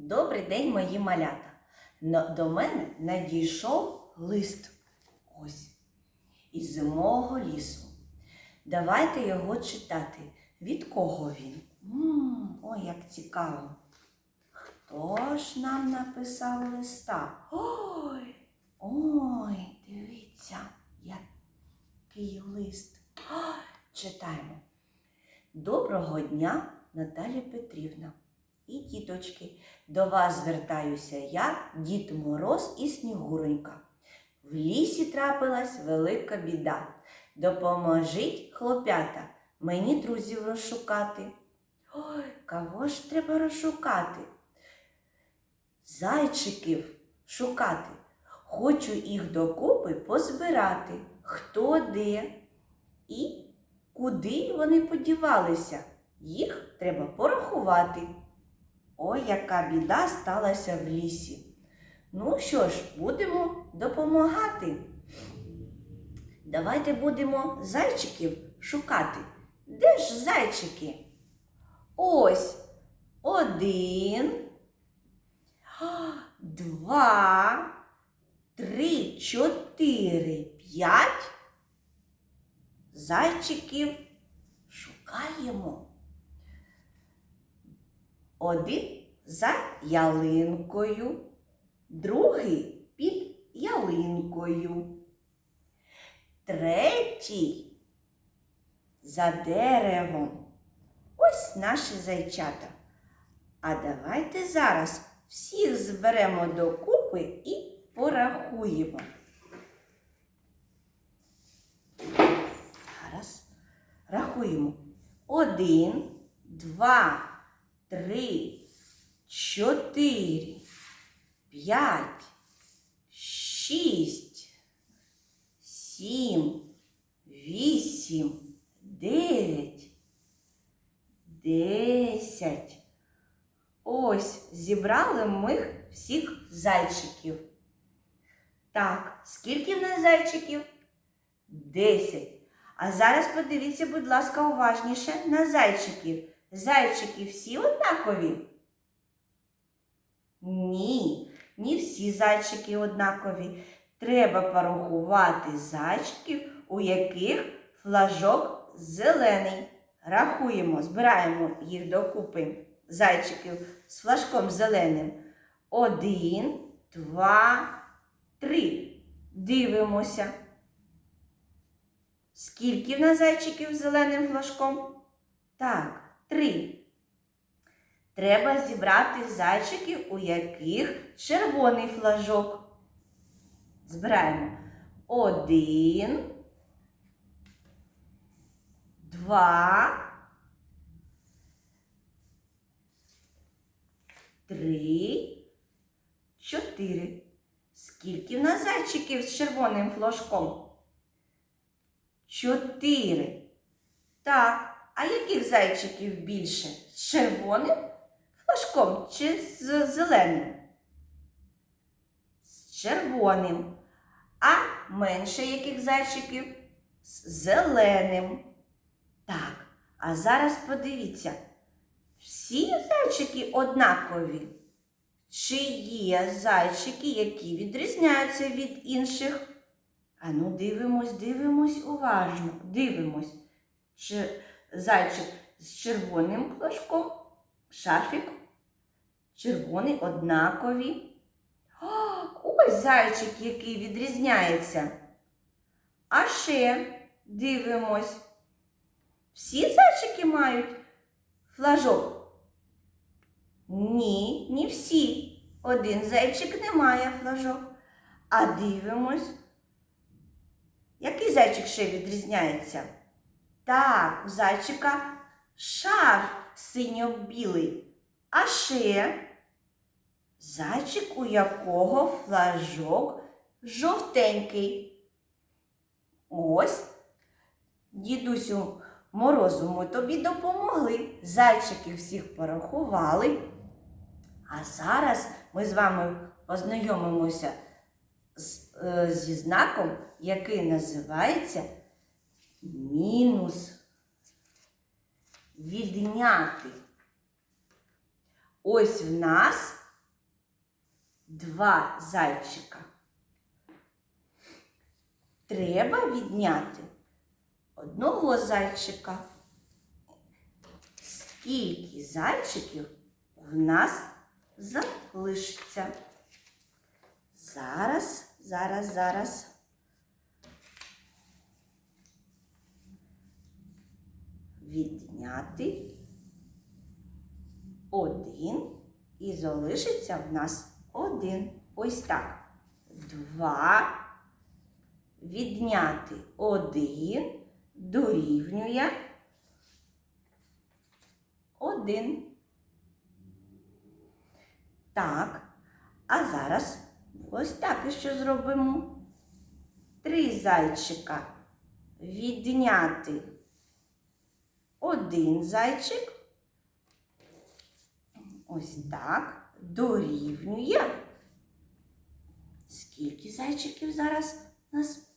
Добрий день, мої малята. До мене надійшов лист. Ось із зимового лісу. Давайте його читати. Від кого він? ой, як цікаво. Хто ж нам написав листа? Ой, ой, дивіться, який лист. Читаємо. Доброго дня, Наталя Петрівна. І діточки, до вас звертаюся я, Дід Мороз і Снігуронька. В лісі трапилась велика біда. Допоможіть, хлопята, мені друзів розшукати. Ой, кого ж треба розшукати? Зайчиків шукати. Хочу їх докупи позбирати, хто де і куди вони подівалися. Їх треба порахувати. Ой, яка біда сталася в лісі. Ну що ж, будемо допомагати. Давайте будемо зайчиків шукати. Де ж зайчики? Ось один, два, три, чотири, п'ять. Зайчиків шукаємо. Один за ялинкою, другий під ялинкою, третій за деревом. Ось наші зайчата. А давайте зараз всіх зберемо докупи і порахуємо. Зараз рахуємо. Один, два, три, чотири, п'ять, шість, сім, вісім, дев'ять, десять. Ось зібрали ми всіх зайчиків. Так, скільки в нас зайчиків? Десять. А зараз подивіться, будь ласка, уважніше на зайчиків. Зайчики всі однакові? Ні, не всі зайчики однакові. Треба порахувати зайчиків, у яких флажок зелений. Рахуємо, збираємо їх докупи зайчиків з флажком зеленим. Один, два, три. Дивимося. Скільки в нас зайчиків з зеленим флажком? Так, три. Треба зібрати зайчиків, у яких червоний флажок. Збираємо. Один, два, три, чотири. Скільки в нас зайчиків з червоним флажком? Чотири. Так, а яких зайчиків більше? З червоним флажком чи з зеленим? З червоним. А менше яких зайчиків? З зеленим. Так, а зараз подивіться. Всі зайчики однакові. Чи є зайчики, які відрізняються від інших? Ану, дивимось, дивимось уважно. Дивимось. Чи зайчик з червоним флажком, шарфік, червоний однакові. Ось зайчик, який відрізняється. А ще дивимось. Всі зайчики мають флажок? Ні, не всі. Один зайчик не має флажок. А дивимось. Який зайчик ще відрізняється? Так, у зайчика шарф синьо-білий. А ще зайчик, у якого флажок жовтенький. Ось, дідусю морозу, ми тобі допомогли. Зайчиків всіх порахували. А зараз ми з вами познайомимося з, е, зі знаком, який називається мінус. Відняти. Ось в нас два зайчика. Треба відняти одного зайчика. Скільки зайчиків в нас залишиться? Зараз, зараз, зараз. Відняти один і залишиться в нас один. Ось так. Два. Відняти один дорівнює один. Так. А зараз ось так і що зробимо. Три зайчика відняти один зайчик. Ось так дорівнює. Скільки зайчиків зараз у нас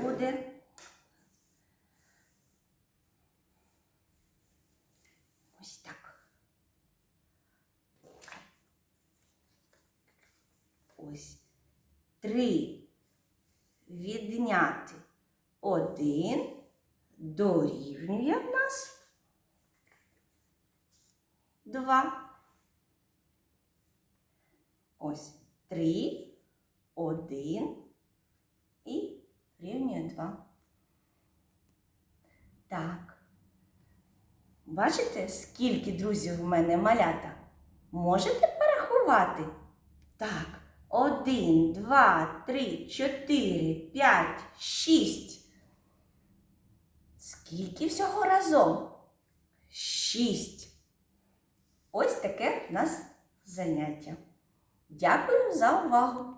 буде? Ось так. Ось три відняти один дорівнює в нас два. Ось три, один і рівнює два. Так. Бачите, скільки друзів в мене малята? Можете порахувати? Так. Один, два, три, чотири, п'ять, шість. Скільки всього разом? Шість. Ось таке в нас заняття. Дякую за увагу!